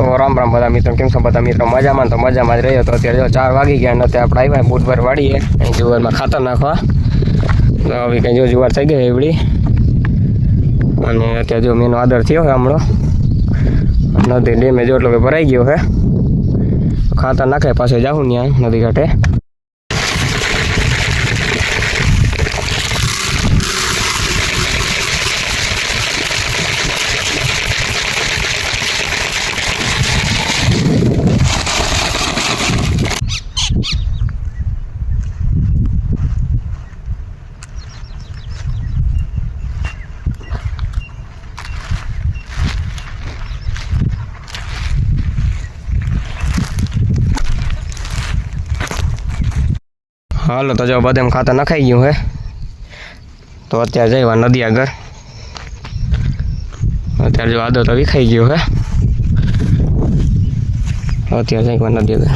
તો રામ રામ બધા મિત્રો, કેમ છો? બધા મિત્રો મજામાં તો મજામાં જ રહ્યો. તો અત્યારે જો ચાર વાગી ગયા અને અત્યારે આપણે આવ્યા બુધવાર વાળીએ અહીં જુવારમાં ખાતર નાખવા. તો હવે કંઈ જો જુવાર થઈ ગઈ એવડી. અને અત્યારે જો મેનો આદર થયો હોય હમણાં. નદી ડેમે જો એટલો કે ભરાઈ ગયો હે ખાતર નાખે પાસે જાઉં ત્યાં નદી ઘાટે. હાલો, તો જો બધે ખાતર નખાઈ ગયું હે. તો અત્યારે જઈવા નદી આગળ. અત્યારે જો આદો તો વિખાઈ ગયો હે. અત્યારે જઈવા નદી આગળ.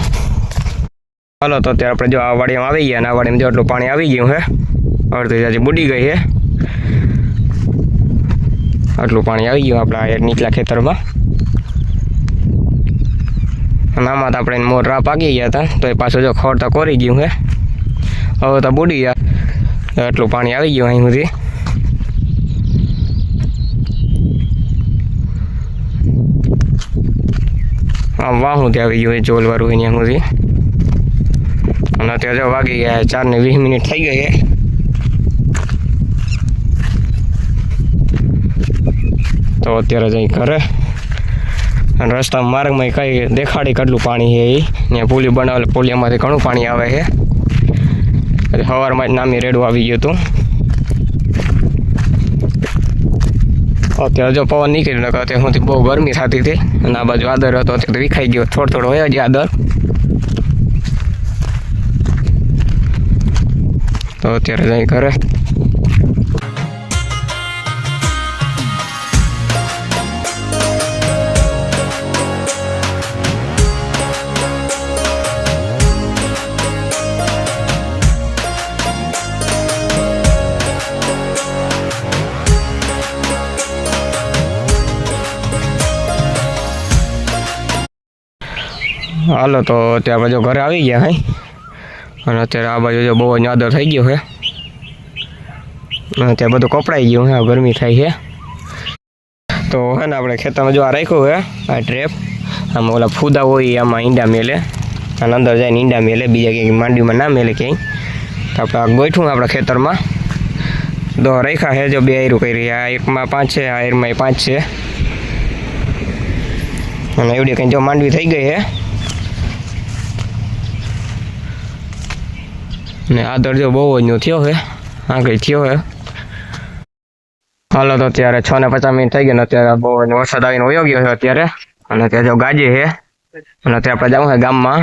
હાલો, તો અત્યારે આપણે જો આ વાડીમાં આવી ગયા અને આ વાડીમાં જો એટલું પાણી આવી ગયું હે. અડધી જાજી બુડી ગઈ હે. આટલું પાણી આવી ગયું આપણા નીચલા ખેતરમાં. અને આમાં તો આપણે મોર રા પાકી ગયા હતા. તો એ પાછું જો ખોડ તો કોરી ગયું હે. હવે તો બુડી ગયા એટલું પાણી આવી ગયું અહીં સુધી. આમ વાહું ત્યાં આવી ગયું એ એની સુધી અને અત્યારે જો વાગી ગયા ચાર ને વીસ મિનિટ થઈ ગઈ તો અત્યારે જઈ ઘરે. અને રસ્તા માર્ગમાં કઈ દેખાડી કેટલું પાણી છે એ. ને પુલી બનાવેલ, પુલિયામાંથી ઘણું પાણી આવે છે. સવારમાં જ નામી રેડું આવી ગયું હતું. અત્યારે જો પવન નીકળી નતો અત્યારે સુધી બહુ ગરમી થતી હતી. અને આ બાજુ આદર હતો, અત્યારે વિખાઈ ગયો. થોડો થોડો હોય જ આદર. તો અત્યારે જઈ ઘરે. હાલો તો અત્યારે આપણે જો ઘરે આવી ગયા હાઈ અને અત્યારે આ બાજુ જો બહુ નાદર થઈ ગયો છે અત્યારે બધું કપડાઈ ગયું છે ગરમી થાય છે તો હે ને આપણે ખેતરમાં જો આ રાખ્યું છે આ ટ્રેપ આમાં ઓલા ફૂદા હોય આમાં ઈંડા મેલે. અને અંદર જઈને ઈંડા મેલે, બીજા ક્યાંય માંડવીમાં ના મેલે ક્યાંય. તો આપણે ગોઠવું આપણા ખેતરમાં. દો રાખ્યા છે જો બે આયરું કરી. આ એકમાં પાંચ છે, આ એરમાં પાંચ છે. અને એવડી કંઈ જો માંડવી થઈ ગઈ છે ને આ દરજો બહુ જ નો થયો છે. આગળ થયો છે. હાલો તો અત્યારે છ ને પચાસ મિનિટ થઈ ગયા અત્યારે બહુ વરસાદ આવીને વયો ગયો છે અત્યારે. અને ત્યાં જો ગાજે છે. અને અત્યારે આપણે જવું છે ગામમાં,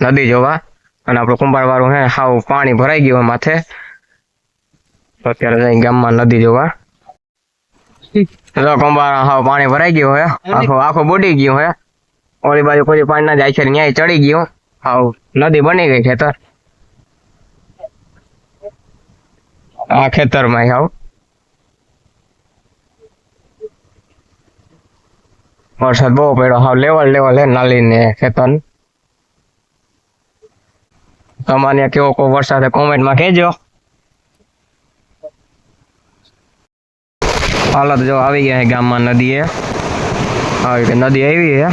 નદી જોવા. અને આપણું કુંભારવાળું હે હાવ પાણી ભરાઈ ગયું માથે. તો અત્યારે જઈ ગામમાં નદી જોવા. જો કુંભાર હાવ પાણી ભરાઈ ગયું હોય આખો આખો બુડી ગયું હોય ઓલી બાજુ કોઈ પાણી ના જાય છે ન્યાય ચડી ગયું. હાવ નદી બની ગઈ ખેતર. આ ખેતરમાં આવ. વરસાદ બહુ પડ્યો. હાવ લેવલ લેવલ હે નાલી ને ખેતર તમારે કેવો કોઈ વરસાદ કોમેન્ટમાં કહેજો. હાલત જો આવી ગયા ગામમાં નદીએ. આવી રીતે નદી આવી છે